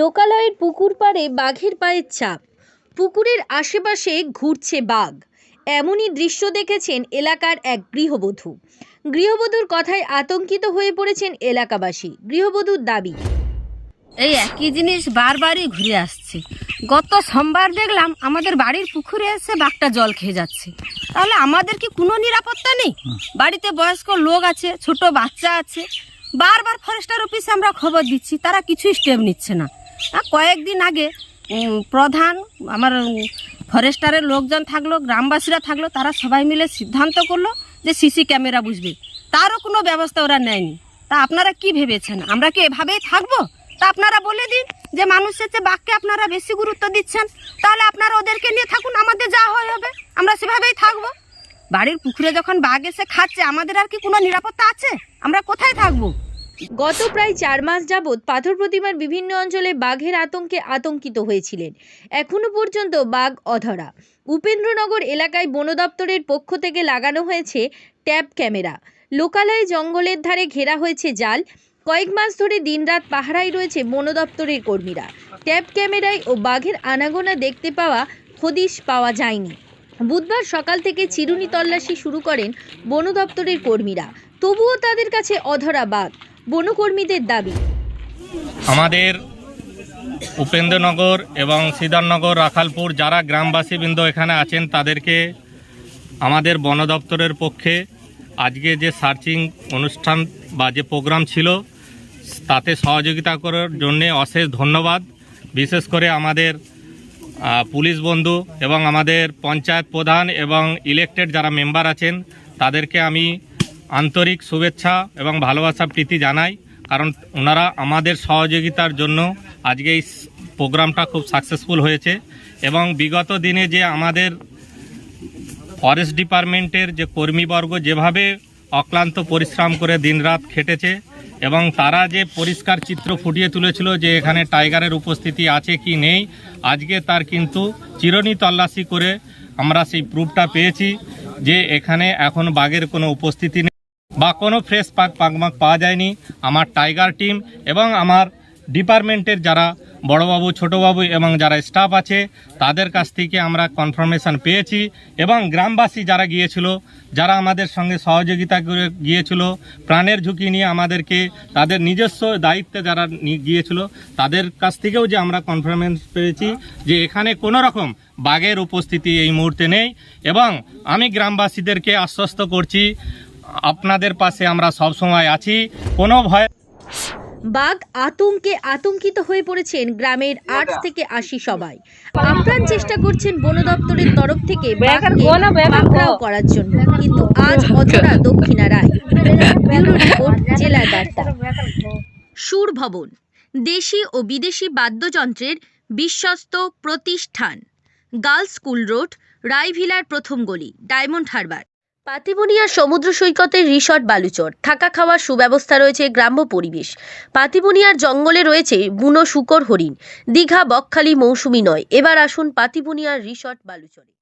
লোকালয়ের পুকুর পাড়ে বাঘের পায়ের ছাপ পুকুরের আশেপাশে ঘুরছে বাঘ। এমনই দৃশ্য দেখেছেন এলাকার এক গৃহবধূ। গৃহবধূর কথায় আতঙ্কিত হয়ে পড়েছেন এলাকাবাসী। গৃহবধূর দাবি এই একই জিনিস বারবারই ঘুরে আসছে। গত সোমবার দেখলাম আমাদের বাড়ির পুকুরে এসে বাঘটা জল খেয়ে যাচ্ছে। তাহলে আমাদের কি কোনো নিরাপত্তা নেই? বাড়িতে বয়স্ক লোক আছে ছোট বাচ্চা আছে। বারবার ফরেস্টার অফিসে আমরা খবর দিচ্ছি তারা কিছু স্টেপ নিচ্ছে না। কয়েকদিন আগে প্রধান আমার ফরেস্টারের লোকজন থাকল, গ্রামবাসীরা থাকল, তারা সবাই মিলে সিদ্ধান্ত করল যে সিসি ক্যামেরা বুঝবে। তারও কোনো ব্যবস্থা ওরা নেয়নি। তা আপনারা কি ভেবেছেন? আমরা কি এভাবেই থাকব? তা আপনারা বলে দিন যে মানুষের যে বাঘকে আপনারা বেশি গুরুত্ব দিচ্ছেন, তাহলে আপনারা ওদেরকে নিয়ে থাকুন, আমাদের যা হয় হবে, আমরা সেভাবেই থাকব। বাড়ির পুকুরে যখন বাঘ এসে খাচ্ছে, আমাদের আর কি কোনো নিরাপত্তা আছে? আমরা কোথায় থাকব? গত প্রায় চার মাস যাবৎ পাথর প্রতিমার বিভিন্ন অঞ্চলে বাঘের আতঙ্কে আতঙ্কিত হয়েছিলেন। এখনও পর্যন্ত বাঘ অধরা। উপেন্দ্রনগর এলাকায় বন দপ্তরের পক্ষ থেকে লাগানো হয়েছে ট্যাব ক্যামেরা। লোকালয়ে জঙ্গলের ধারে ঘেরা হয়েছে জাল। কয়েক মাস ধরে দিনরাত পাহারায় রয়েছে বন দপ্তরের কর্মীরা। ট্যাব ক্যামেরায় ও বাঘের আনাগোনা দেখতে পাওয়া হদিশ পাওয়া যায়নি। বুধবার সকাল থেকে চিরুনি তল্লাশি শুরু করেন বন দপ্তরের কর্মীরা। তবুও তাদের কাছে অধরা বাঘ। বনকর্মীদের দাবি। আমাদের উপেন্দ্রনগর এবং সিদ্ধারনগর রাখালপুর যারা গ্রামবাসীবৃন্দ এখানে আছেন, তাদেরকে আমাদের বন দপ্তরের পক্ষে আজকে যে সার্চিং অনুষ্ঠান বা যে প্রোগ্রাম ছিল, তাতে সহযোগিতা করার জন্যে অশেষ ধন্যবাদ। বিশেষ করে আমাদের পুলিশ বন্ধু এবং আমাদের পঞ্চায়েত প্রধান এবং ইলেকটেড যারা মেম্বার আছেন, তাদেরকে আমি আন্তরিক শুভেচ্ছা এবং ভালোবাসা প্রীতি জানাই, কারণ ওনারা আমাদের সহযোগিতার জন্য আজকে এই প্রোগ্রামটা খুব সাকসেসফুল হয়েছে এবং বিগত দিনে যে আমাদের ফরেস্ট ডিপার্টমেন্টের যে কর্মীবর্গ যেভাবে অক্লান্ত পরিশ্রম করে দিনরাত খেটেছে এবং তারা যে পরিষ্কার চিত্র ফুটিয়ে তুলেছিল যে এখানে টাইগারের উপস্থিতি আছে কি নেই, আজকে তার কিন্তু চিরনি তল্লাশি করে আমরা সেই প্রুফটা পেয়েছি যে এখানে এখন বাঘের কোনো উপস্থিতি নেই। বা কোনো ফ্রেশ পাক পাকমাক পাওয়া যায়নি। আমার টাইগার টিম এবং আমার ডিপার্টমেন্টের যারা বড়বাবু ছোটবাবু এবং যারা স্টাফ আছে, তাদের কাছ থেকে আমরা কনফার্মেশন পেয়েছি এবং গ্রামবাসী যারা গিয়েছিল, যারা আমাদের সঙ্গে সহযোগিতা করে গিয়েছিল, প্রাণের ঝুঁকি নিয়ে আমাদেরকে তাদের নিজস্ব দায়িত্বে যারা গিয়েছিল, তাদের কাছ থেকেও যে আমরা কনফার্মেন্স পেয়েছি যে এখানে কোনো রকম বাঘের উপস্থিতি এই মুহূর্তে নেই এবং আমি গ্রামবাসীদেরকে আশ্বস্ত করছি আপনাদের পাশে আমরা সব সময় আছি। কোনো ভয় বাঘ আতঙ্কে আতঙ্কিত হয়ে পড়েছেন গ্রামের আট থেকে আশি সবাই। আপ্রাণ চেষ্টা করছেন বন দপ্তরের তরফ থেকে বাঘকে পাকড়াও করার জন্য। কিন্তু আজ অধরা দক্ষিণা রায়। ব্যুরো রিপোর্ট জেলার বার্তা। সুর ভবন দেশি ও বিদেশি বাদ্যযন্ত্রের বিশ্বস্ত প্রতিষ্ঠান। গার্লস স্কুল রোড রায়ভিলার প্রথম গলি ডায়মন্ড হারবার। পাতিবনিয়ার সমুদ্র সৈকতের রিসর্ট বালুচর। থাকা খাওয়ার সুব্যবস্থা রয়েছে গ্রাম্য পরিবেশ। পাতিবুনিয়ার জঙ্গলে রয়েছে বুনো শুকর হরিণ। দীঘা, বকখালি, মৌসুমি নয়। এবার আসুন পাতিবুনিয়ার রিসর্ট বালুচরে।